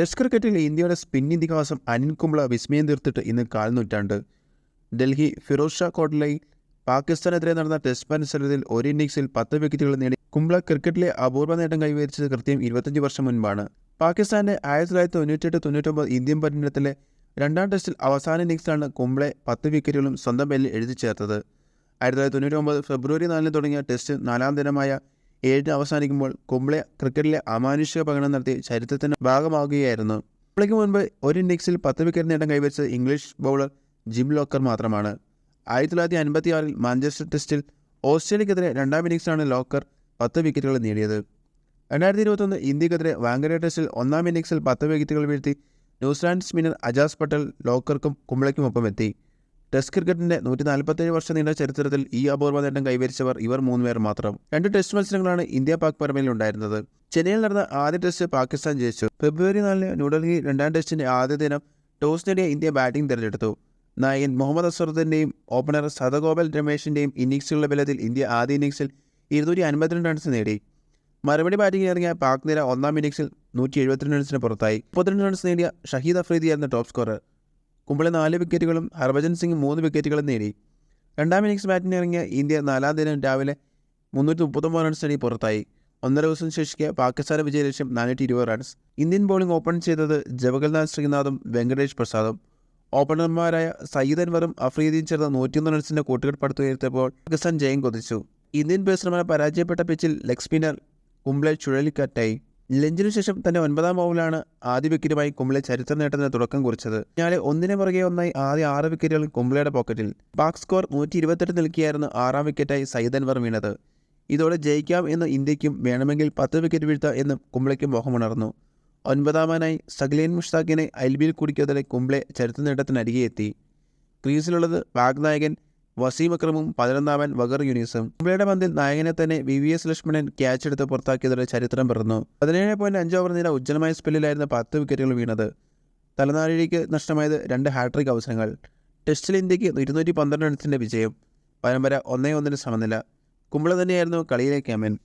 Test ക്രിക്കറ്റിൽ ഇന്ത്യയുടെ spin ഇതിഹാസം അനിൽ കുംബ്ല വിസ്മയം തീർത്തിട്ട് ഇന്ന് കാൽനൂറ്റാണ്ട് ഡൽഹി ഫിറോസ് ഷാ കോട്ടലയിൽ പാകിസ്ഥാനെതിരെ നടന്ന ടെസ്റ്റ് മത്സരത്തിൽ ഒരു ഇന്നിംഗ്സിൽ പത്ത് വിക്കറ്റുകൾ നേടി. കുംബ്ല ക്രിക്കറ്റിലെ അപൂർവ നേട്ടം കൈവരിച്ചത് കൃത്യം ഇരുപത്തഞ്ച് വർഷം മുൻപാണ്. പാകിസ്ഥാന്റെ ആയിരത്തി തൊള്ളായിരത്തി തൊണ്ണൂറ്റെട്ട് തൊണ്ണൂറ്റൊമ്പത് ഇന്ത്യൻ പര്യടനത്തിലെ രണ്ടാം ടെസ്റ്റിൽ അവസാന ഇന്നിംഗ്സിലാണ് കുംബ്ലെ പത്ത് വിക്കറ്റുകളും സ്വന്തം പേരിൽ എഴുതി ചേർത്തത്. ആയിരത്തി തൊള്ളായിരത്തി തൊണ്ണൂറ്റൊമ്പത് ഫെബ്രുവരി നാലിന് തുടങ്ങിയ ടെസ്റ്റ് നാലാം ദിനമായ ഏഴിന് അവസാനിക്കുമ്പോൾ കുംബ്ലെ ക്രിക്കറ്റിലെ അമാനുഷിക പകരം നടത്തി ചരിത്രത്തിന് ഭാഗമാകുകയായിരുന്നു. കുംബ്ലയ്ക്ക് മുൻപ് ഒരു ഇന്നിംഗ്സിൽ പത്ത് വിക്കറ്റ് നേട്ടം കൈവരിച്ചത് ഇംഗ്ലീഷ് ബൗളർ ജിം ലോക്കർ മാത്രമാണ്. ആയിരത്തി തൊള്ളായിരത്തി അൻപത്തി ആറിൽ മാഞ്ചസ്റ്റർ ടെസ്റ്റിൽ ഓസ്ട്രേലിയക്കെതിരെ രണ്ടാം ഇന്നിംഗ്സിലാണ് ലോക്കർ പത്ത് വിക്കറ്റുകൾ നേടിയത്. രണ്ടായിരത്തി ഇരുപത്തൊന്ന് ഇന്ത്യക്കെതിരെ വാങ്കഡ ടെസ്റ്റിൽ ഒന്നാം ഇന്നിംഗ്സിൽ പത്ത് വിക്കറ്റുകൾ വീഴ്ത്തി New Zealand spinner Ajaz Patel ലോക്കർക്കും കുംബ്ലയ്ക്കുമൊപ്പം എത്തി ടെസ്റ്റ് ക്രിക്കറ്റിന്റെ നൂറ്റി നാൽപ്പത്തേഴ് വർഷം നീണ്ട ചരിത്രത്തിൽ ഈ അപൂർവ നേട്ടം കൈവരിച്ചവർ ഇവർ മൂന്നുപേർ മാത്രം. രണ്ട് ടെസ്റ്റ് മത്സരങ്ങളാണ് ഇന്ത്യ പാക് പരമ്പരയിൽ ഉണ്ടായിരുന്നത്. ചെന്നൈയിൽ നടന്ന ആദ്യ ടെസ്റ്റ് പാകിസ്ഥാൻ ജയിച്ചു. ഫെബ്രുവരി നാലിന് ന്യൂഡൽഹി രണ്ടാം ടെസ്റ്റിന്റെ ആദ്യ ദിനം ടോസ് നേടിയ ഇന്ത്യ ബാറ്റിംഗ് തിരഞ്ഞെടുത്തു. നായകൻ മുഹമ്മദ് അസറുദ്ദീന്റെയും ഓപ്പണർ സദഗോപാൽ രമേശിന്റെയും ഇന്നിംഗ്സുകളുടെ ബലത്തിൽ ഇന്ത്യ ആദ്യ ഇന്നിംഗ്സിൽ ഇരുന്നൂറ്റി അൻപത്തിരണ്ട് റൺസ് നേടി. മറുപടി ബാറ്റിംഗിൽ ഇറങ്ങിയ പാക് നിര ഒന്നാം ഇന്നിംഗ്സിൽ നൂറ്റി എഴുപത്തിരണ്ട് റൺസിന് പുറത്തായി. മുപ്പത്തിരണ്ട് റൺസ് നേടിയ ഷഹീദ് അഫ്രീദിയായിരുന്നു ടോപ്പ് സ്കോറർ കുംബളെ നാല് വിക്കറ്റുകളും ഹർഭജൻ സിംഗ് മൂന്ന് വിക്കറ്റുകളും നേടി. രണ്ടാം ഇന്നിംഗ്സ് ബാറ്റിംഗ് ഇറങ്ങിയ ഇന്ത്യ നാലാം ദിനം രാവിലെ മുന്നൂറ്റി മുപ്പത്തൊമ്പത് റൺസ് നേടി പുറത്തായി. ഒന്നര ദിവസം ശേഷിക്കെ വിജയ ലക്ഷ്യം നാനൂറ്റി ഇരുപത് റൺസ് ഇന്ത്യൻ ബോളിംഗ് ഓപ്പൺ ചെയ്തത് ജവഹർലാൽ ശ്രീനാഥും വെങ്കടേഷ് പ്രസാദും. ഓപ്പണർമാരായ സയ്യിദ് അൻവറും അഫ്രീദിയും ചേർന്ന് നൂറ്റിയൊന്ന് റൺസിന്റെ കൂട്ടുകെട്ട് ഉയർത്തിയപ്പോൾ പാകിസ്ഥാൻ ജയം കൊതിച്ചു. ഇന്ത്യൻ പേസർമാരെ പരാജയപ്പെട്ട പിച്ചിൽ ലെഗ് സ്പിന്നർ കുംബ്ലെ ചുഴലിക്കാറ്റായി. ലഞ്ചിനു ശേഷം തന്റെ ഒൻപതാം ഓവറിലാണ് ആദ്യ വിക്കറ്റുമായി കുംബ്ലെ ചരിത്ര നേട്ടത്തിന് തുടക്കം കുറിച്ചത്. പിന്നാലെ ഒന്നിനെ പുറകെ ഒന്നായി ആദ്യ ആറ് വിക്കറ്റുകൾ കുംബ്ലയുടെ പോക്കറ്റിൽ. പാക് സ്കോർ നൂറ്റി ഇരുപത്തെട്ട് നിൽക്കിയായിരുന്നു ആറാം വിക്കറ്റായി സയ്യിദ് അൻവർ വീണത്. ഇതോടെ ജയിക്കാം എന്ന് ഇന്ത്യക്കും വേണമെങ്കിൽ പത്ത് വിക്കറ്റ് വീഴ്ത്താം എന്ന് കുംബ്ലയ്ക്കും മോഹമുണർന്നു. ഒൻപതാമനായി സഗ്ലേൻ മുഷ്താഖിനെ ഐൽബിയിൽ കുടിക്കാതെ കുംബ്ലെ ചരിത്ര നേട്ടത്തിനരികെ എത്തി ക്രീസിലുള്ളത് പാക് നായകൻ വസീം അക്രമും പതിനൊന്നാമൻ വഗർ യൂനിസും. കുംബ്ലയുടെ പന്തിൽ നായകനെ തന്നെ V V S Lakshmanan catch എടുത്ത് പുറത്താക്കിയതോടെ ചരിത്രം പിറന്നു. പതിനേഴ് പോയിന്റ് അഞ്ച് ഓവർ നീണ്ട ഉജ്ജ്വലമായ സ്പെല്ലിലായിരുന്നു പത്ത് വിക്കറ്റുകൾ വീണത്. തലനാഴിക്ക് നഷ്ടമായത് രണ്ട് ഹാട്രിക് അവസരങ്ങൾ. ടെസ്റ്റിൽ ഇന്ത്യയ്ക്ക് ഇരുന്നൂറ്റി പന്ത്രണ്ട് റൺസിന്റെ വിജയം. പരമ്പര ഒന്നേ ഒന്നിന് സമനില. കുമ്പള തന്നെയായിരുന്നു കളിയിലെ ക്യാമൻ